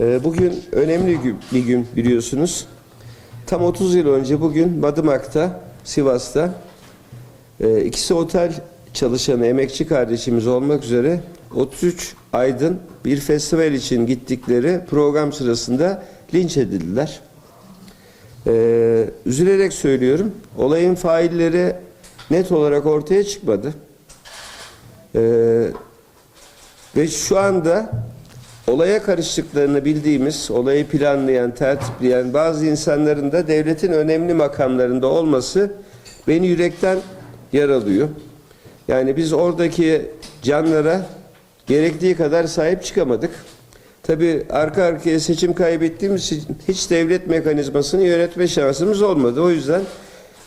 Ee, Bugün önemli bir gün biliyorsunuz. Tam 30 yıl önce bugün Madımak'ta, Sivas'ta e, ikisi otel çalışanı emekçi kardeşimiz olmak üzere 33 aydın bir festival için gittikleri program sırasında linç edildiler. Ee, üzülerek söylüyorum, olayın failleri net olarak ortaya çıkmadı. Ee, ve şu anda olaya karıştıklarını bildiğimiz, olayı planlayan, tertipleyen bazı insanların da devletin önemli makamlarında olması beni yürekten yaralıyor. Yani biz oradaki canlara gerektiği kadar sahip çıkamadık. Tabii arka arkaya seçim kaybettiğimiz için hiç devlet mekanizmasını yönetme şansımız olmadı. O yüzden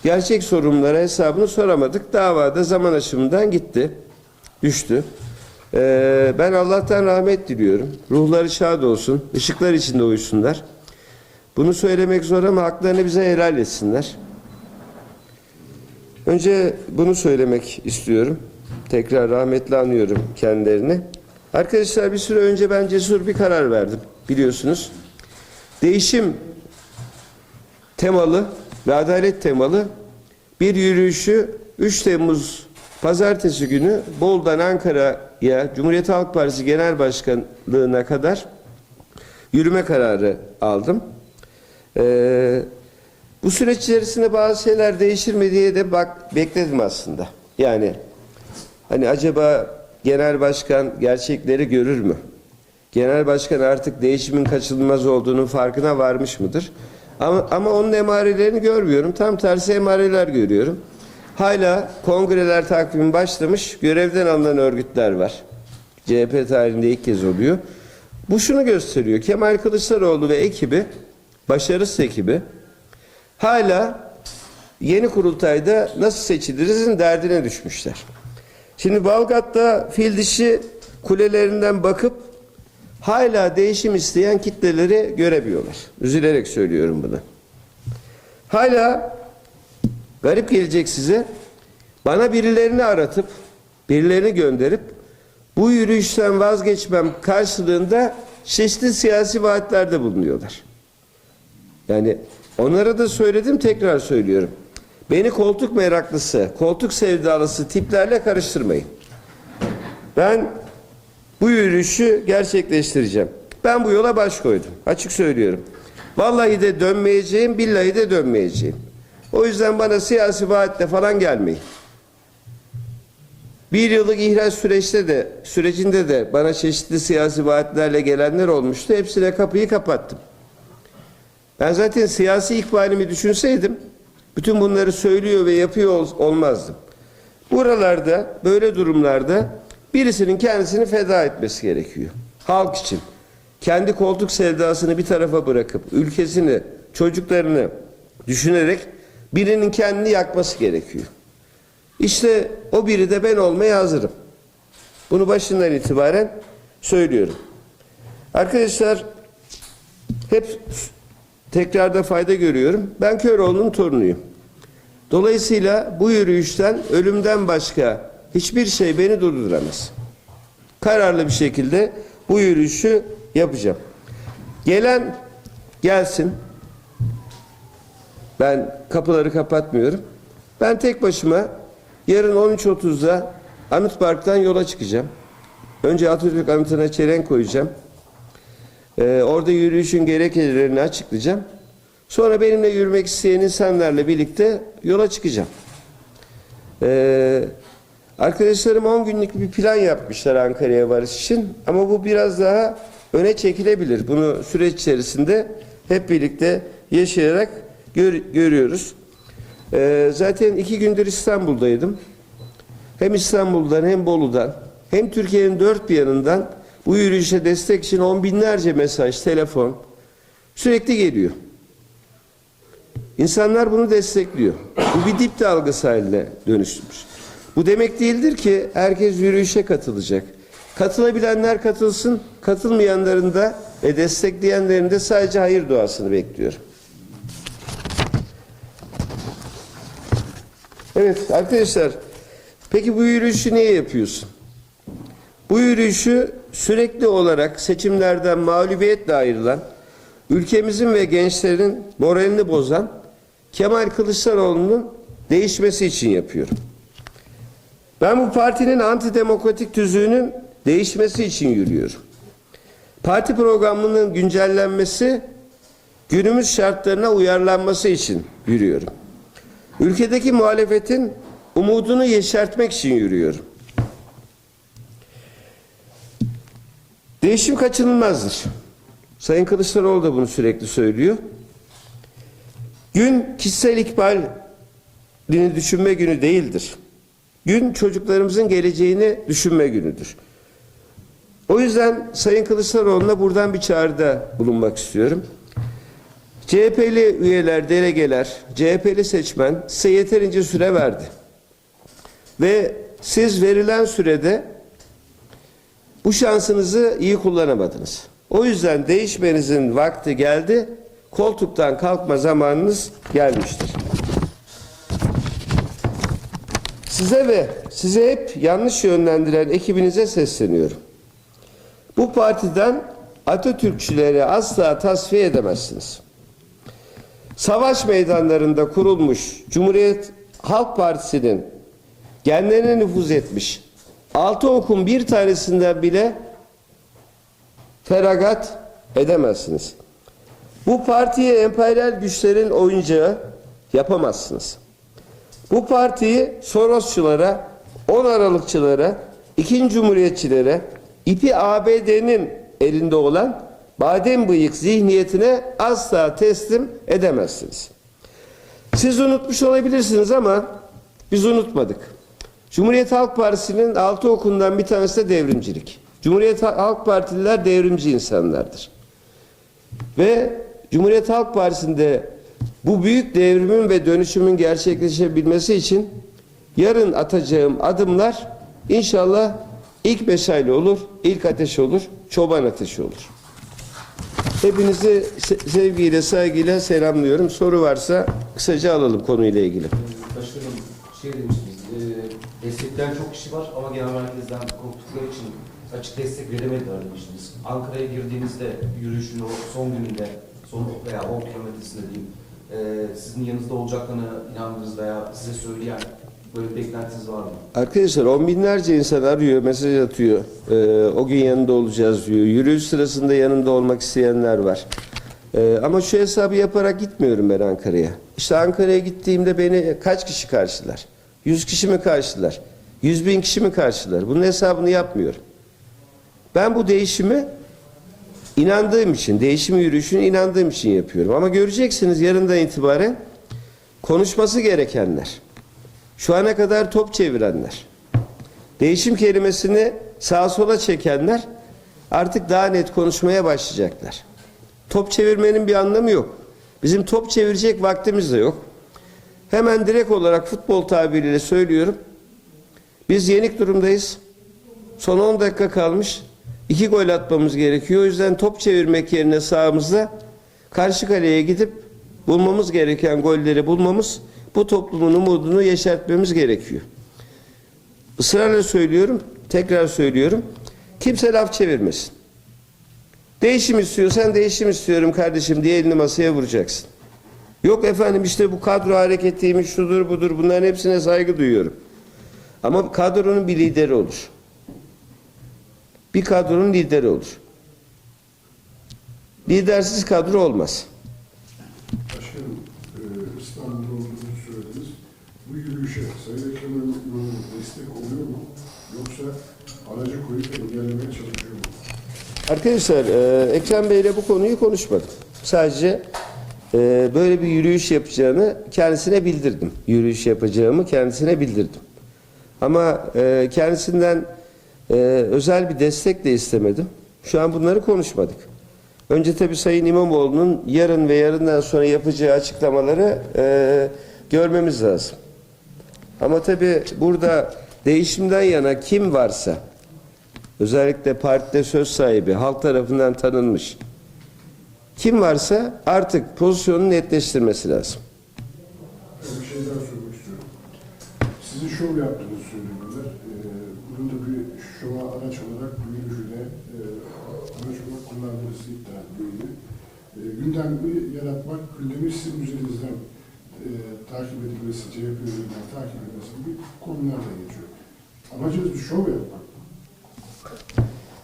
gerçek sorunlara hesabını soramadık. Davada zaman aşımından gitti, düştü. Ee, ben Allah'tan rahmet diliyorum. Ruhları şad olsun, ışıklar içinde uyusunlar. Bunu söylemek zor ama haklarını bize helal etsinler. Önce bunu söylemek istiyorum. Tekrar rahmetli anıyorum kendilerini. Arkadaşlar bir süre önce ben cesur bir karar verdim biliyorsunuz. Değişim temalı ve adalet temalı bir yürüyüşü 3 Temmuz pazartesi günü Bolu'dan Ankara'ya Cumhuriyet Halk Partisi Genel Başkanlığı'na kadar yürüme kararı aldım. Ee, bu süreç içerisinde bazı şeyler değişir mi diye de bak bekledim aslında. Yani hani acaba genel başkan gerçekleri görür mü? Genel başkan artık değişimin kaçınılmaz olduğunun farkına varmış mıdır? Ama, ama onun emarelerini görmüyorum. Tam tersi emareler görüyorum. Hala kongreler takvimi başlamış, görevden alınan örgütler var. CHP tarihinde ilk kez oluyor. Bu şunu gösteriyor. Kemal Kılıçdaroğlu ve ekibi, başarısız ekibi hala yeni kurultayda nasıl seçilirizin derdine düşmüşler. Şimdi Balgat'ta fil dişi kulelerinden bakıp hala değişim isteyen kitleleri göremiyorlar. Üzülerek söylüyorum bunu. Hala garip gelecek size. Bana birilerini aratıp, birilerini gönderip bu yürüyüşten vazgeçmem karşılığında çeşitli siyasi vaatlerde bulunuyorlar. Yani onlara da söyledim tekrar söylüyorum. Beni koltuk meraklısı, koltuk sevdalısı tiplerle karıştırmayın. Ben bu yürüyüşü gerçekleştireceğim. Ben bu yola baş koydum. Açık söylüyorum. Vallahi de dönmeyeceğim, billahi de dönmeyeceğim. O yüzden bana siyasi vaatle falan gelmeyin. Bir yıllık ihraç süreçte de sürecinde de bana çeşitli siyasi vaatlerle gelenler olmuştu. Hepsine kapıyı kapattım. Ben zaten siyasi ikbalimi düşünseydim bütün bunları söylüyor ve yapıyor ol- olmazdım. Buralarda böyle durumlarda birisinin kendisini feda etmesi gerekiyor. Halk için. Kendi koltuk sevdasını bir tarafa bırakıp ülkesini, çocuklarını düşünerek birinin kendini yakması gerekiyor. İşte o biri de ben olmaya hazırım. Bunu başından itibaren söylüyorum. Arkadaşlar hep tekrarda fayda görüyorum. Ben Köroğlu'nun torunuyum. Dolayısıyla bu yürüyüşten ölümden başka hiçbir şey beni durduramaz. Kararlı bir şekilde bu yürüyüşü yapacağım. Gelen gelsin. Ben kapıları kapatmıyorum. Ben tek başıma yarın 13.30'da Anıt Park'tan yola çıkacağım. Önce Atatürk Anıtı'na çelenk koyacağım. Ee, orada yürüyüşün gerekçelerini açıklayacağım. Sonra benimle yürümek isteyen insanlarla birlikte yola çıkacağım. Ee, arkadaşlarım 10 günlük bir plan yapmışlar Ankara'ya varış için. Ama bu biraz daha öne çekilebilir. Bunu süreç içerisinde hep birlikte yaşayarak gör- görüyoruz. Ee, zaten iki gündür İstanbul'daydım. Hem İstanbul'dan hem Bolu'dan hem Türkiye'nin dört bir yanından bu yürüyüşe destek için on binlerce mesaj, telefon sürekli geliyor. İnsanlar bunu destekliyor. Bu bir dip dalgası haline dönüşmüş. Bu demek değildir ki herkes yürüyüşe katılacak. Katılabilenler katılsın, katılmayanların da ve destekleyenlerin de sadece hayır duasını bekliyorum. Evet arkadaşlar, peki bu yürüyüşü niye yapıyorsun? Bu yürüyüşü sürekli olarak seçimlerden mağlubiyetle ayrılan, ülkemizin ve gençlerin moralini bozan Kemal Kılıçdaroğlu'nun değişmesi için yapıyorum. Ben bu partinin antidemokratik tüzüğünün değişmesi için yürüyorum. Parti programının güncellenmesi, günümüz şartlarına uyarlanması için yürüyorum. Ülkedeki muhalefetin umudunu yeşertmek için yürüyorum. Değişim kaçınılmazdır. Sayın Kılıçdaroğlu da bunu sürekli söylüyor. Gün kişisel ikbalini düşünme günü değildir. Gün çocuklarımızın geleceğini düşünme günüdür. O yüzden Sayın Kılıçdaroğlu'na buradan bir çağrıda bulunmak istiyorum. CHP'li üyeler, delegeler, CHP'li seçmen size yeterince süre verdi. Ve siz verilen sürede bu şansınızı iyi kullanamadınız. O yüzden değişmenizin vakti geldi. Koltuktan kalkma zamanınız gelmiştir. Size ve size hep yanlış yönlendiren ekibinize sesleniyorum. Bu partiden Atatürkçüleri asla tasfiye edemezsiniz. Savaş meydanlarında kurulmuş Cumhuriyet Halk Partisi'nin genlerine nüfuz etmiş altı okun bir tanesinden bile feragat edemezsiniz. Bu partiye emperyal güçlerin oyuncağı yapamazsınız. Bu partiyi Sorosçulara, 10 Aralıkçılara, ikinci Cumhuriyetçilere, ipi ABD'nin elinde olan badem bıyık zihniyetine asla teslim edemezsiniz. Siz unutmuş olabilirsiniz ama biz unutmadık. Cumhuriyet Halk Partisi'nin altı okundan bir tanesi de devrimcilik. Cumhuriyet Halk Partililer devrimci insanlardır. Ve Cumhuriyet Halk Partisi'nde bu büyük devrimin ve dönüşümün gerçekleşebilmesi için yarın atacağım adımlar inşallah ilk meşale olur, ilk ateş olur, çoban ateşi olur. Hepinizi se- sevgiyle, saygıyla selamlıyorum. Soru varsa kısaca alalım konuyla ilgili. Başkanım şey demiştiniz, e, destekleyen çok kişi var ama genel merkezden korktukları için açık destek veremediler demiştiniz. Ankara'ya girdiğinizde yürüyüşün son gününde, son veya 10 kilometresinde diyeyim, e, sizin yanınızda olacaklarına inandınız veya size söyleyen böyle beklentiniz var mı? Arkadaşlar on binlerce insan arıyor, mesaj atıyor. Ee, o gün yanında olacağız diyor. Yürüyüş sırasında yanında olmak isteyenler var. Ee, ama şu hesabı yaparak gitmiyorum ben Ankara'ya. İşte Ankara'ya gittiğimde beni kaç kişi karşılar? Yüz kişi mi karşılar? Yüz bin kişi mi karşılar? Bunun hesabını yapmıyorum. Ben bu değişimi inandığım için, değişim yürüyüşünü inandığım için yapıyorum. Ama göreceksiniz yarından itibaren konuşması gerekenler, şu ana kadar top çevirenler, değişim kelimesini sağa sola çekenler artık daha net konuşmaya başlayacaklar. Top çevirmenin bir anlamı yok. Bizim top çevirecek vaktimiz de yok. Hemen direkt olarak futbol tabiriyle söylüyorum. Biz yenik durumdayız. Son 10 dakika kalmış. İki gol atmamız gerekiyor. O yüzden top çevirmek yerine sahamızda karşı kaleye gidip bulmamız gereken golleri bulmamız, bu toplumun umudunu yeşertmemiz gerekiyor. Israrla söylüyorum, tekrar söylüyorum. Kimse laf çevirmesin. Değişim istiyorsan değişim istiyorum kardeşim diye elini masaya vuracaksın. Yok efendim işte bu kadro hareketiymiş, şudur budur bunların hepsine saygı duyuyorum. Ama kadronun bir lideri olur. Bir kadronun lideri olur. Lidersiz kadro olmaz. Yürüyüşe Sayın Ekrem destek oluyor mu? Yoksa aracı koyup engellemeye çalışıyor mu? Arkadaşlar e, Ekrem Bey ile bu konuyu konuşmadım. Sadece e, böyle bir yürüyüş yapacağını kendisine bildirdim. Yürüyüş yapacağımı kendisine bildirdim. Ama e, kendisinden e, özel bir destek de istemedim. Şu an bunları konuşmadık. Önce tabii Sayın İmamoğlu'nun yarın ve yarından sonra yapacağı açıklamaları e, görmemiz lazım. Ama tabii burada değişimden yana kim varsa özellikle partide söz sahibi halk tarafından tanınmış kim varsa artık pozisyonunu netleştirmesi lazım. Bir şey daha sormak istiyorum. Sizin şov yaptığınızı söylüyorlar. Ee, bunun da bir şova araç olarak büyüyüşüne e, araç olarak kullanılması iddia edildi. E, gündemi yaratmak, gündemi sizin üzerinizden e, takip edilmesi, CHP üzerinden takip edilmesi gibi konular da geçiyor. Amacınız bir şov yapmak.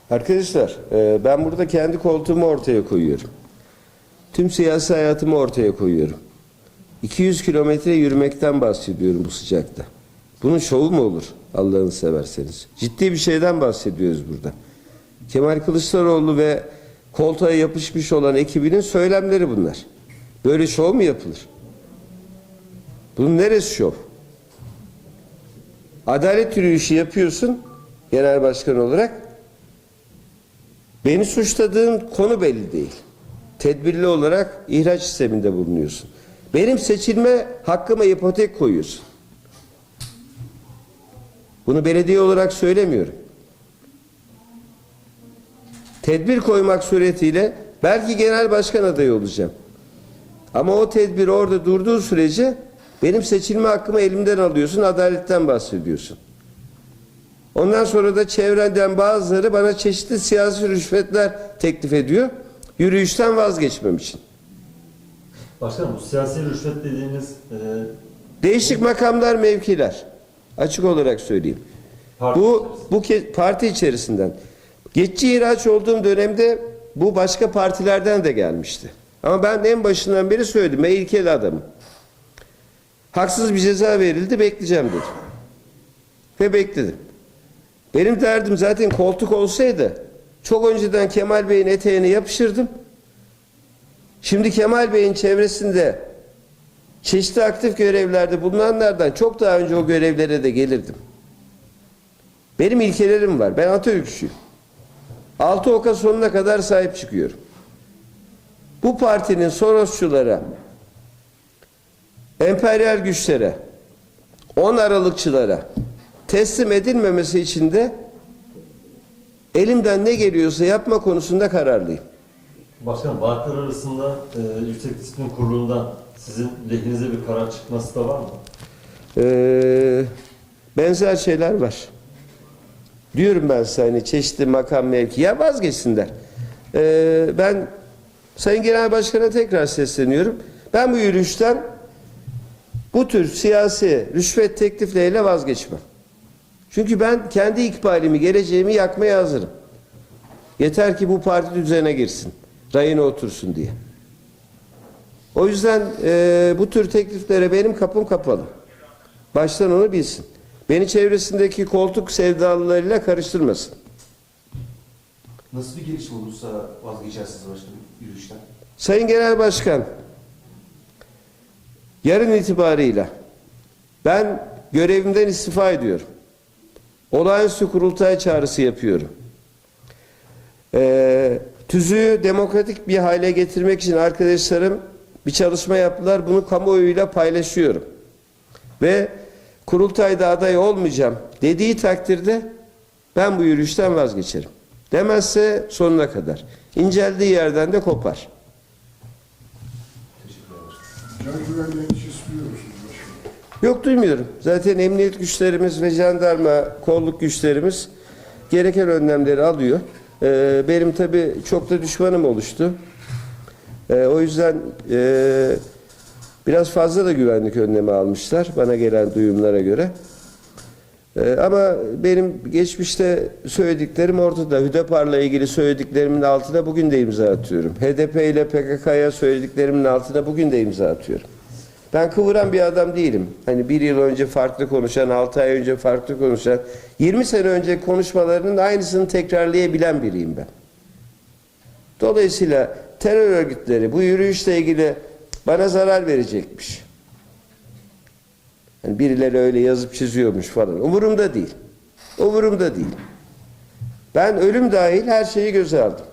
Arkadaşlar e, ben burada kendi koltuğumu ortaya koyuyorum. Tüm siyasi hayatımı ortaya koyuyorum. 200 kilometre yürümekten bahsediyorum bu sıcakta. Bunun şovu mu olur Allah'ını severseniz? Ciddi bir şeyden bahsediyoruz burada. Kemal Kılıçdaroğlu ve koltuğa yapışmış olan ekibinin söylemleri bunlar. Böyle şov mu yapılır? Bunun neresi şov? Adalet yürüyüşü yapıyorsun genel başkan olarak. Beni suçladığın konu belli değil. Tedbirli olarak ihraç sisteminde bulunuyorsun. Benim seçilme hakkıma ipotek koyuyorsun. Bunu belediye olarak söylemiyorum. Tedbir koymak suretiyle belki genel başkan adayı olacağım. Ama o tedbir orada durduğu sürece benim seçilme hakkımı elimden alıyorsun, adaletten bahsediyorsun. Ondan sonra da çevreden bazıları bana çeşitli siyasi rüşvetler teklif ediyor. Yürüyüşten vazgeçmem için. Başkanım bu siyasi rüşvet dediğiniz e, Değişik makamlar, mevkiler. Açık olarak söyleyeyim. parti Bu bu parti içerisinden. Geçici ihraç olduğum dönemde bu başka partilerden de gelmişti. Ama ben en başından beri söyledim. Ben ilkeli adamım. Haksız bir ceza verildi, bekleyeceğim dedim. Ve bekledim. Benim derdim zaten koltuk olsaydı çok önceden Kemal Bey'in eteğine yapışırdım. Şimdi Kemal Bey'in çevresinde çeşitli aktif görevlerde bulunanlardan çok daha önce o görevlere de gelirdim. Benim ilkelerim var. Ben Atatürkçüyüm. Altı oka sonuna kadar sahip çıkıyorum. Bu partinin Sorosçulara, emperyal güçlere, 10 Aralıkçılara teslim edilmemesi için de elimden ne geliyorsa yapma konusunda kararlıyım. Başkanım vaatler arasında e, Yüksek Disiplin Kurulu'ndan sizin lehinize bir karar çıkması da var mı? Ee, benzer şeyler var. Diyorum ben size hani çeşitli makam mevki. Ya vazgeçsinler. Ee, ben Sayın Genel Başkan'a tekrar sesleniyorum. Ben bu yürüyüşten bu tür siyasi rüşvet teklifleriyle vazgeçmem. Çünkü ben kendi ikbalimi, geleceğimi yakmaya hazırım. Yeter ki bu parti düzene girsin. Rayına otursun diye. O yüzden e, bu tür tekliflere benim kapım kapalı. Baştan onu bilsin. Beni çevresindeki koltuk sevdalılarıyla karıştırmasın. Nasıl bir gelişme olursa vazgeçersiniz başkanım yürüyüşten? Sayın Genel Başkan, yarın itibarıyla ben görevimden istifa ediyorum. Olağanüstü kurultay çağrısı yapıyorum. Ee, tüzüğü demokratik bir hale getirmek için arkadaşlarım bir çalışma yaptılar. Bunu kamuoyuyla paylaşıyorum. Ve kurultayda aday olmayacağım dediği takdirde ben bu yürüyüşten vazgeçerim. Demezse sonuna kadar. İnceldiği yerden de kopar. Başkanım. Yok duymuyorum. Zaten emniyet güçlerimiz ve jandarma, kolluk güçlerimiz gereken önlemleri alıyor. Ee, benim tabii çok da düşmanım oluştu. Ee, o yüzden e, biraz fazla da güvenlik önlemi almışlar bana gelen duyumlara göre. Ee, ama benim geçmişte söylediklerim ortada. Hüdapar'la ilgili söylediklerimin altına bugün de imza atıyorum. HDP ile PKK'ya söylediklerimin altına bugün de imza atıyorum. Ben kıvıran bir adam değilim. Hani bir yıl önce farklı konuşan, altı ay önce farklı konuşan, 20 sene önce konuşmalarının aynısını tekrarlayabilen biriyim ben. Dolayısıyla terör örgütleri bu yürüyüşle ilgili bana zarar verecekmiş. Hani birileri öyle yazıp çiziyormuş falan. Umurumda değil. Umurumda değil. Ben ölüm dahil her şeyi göze aldım.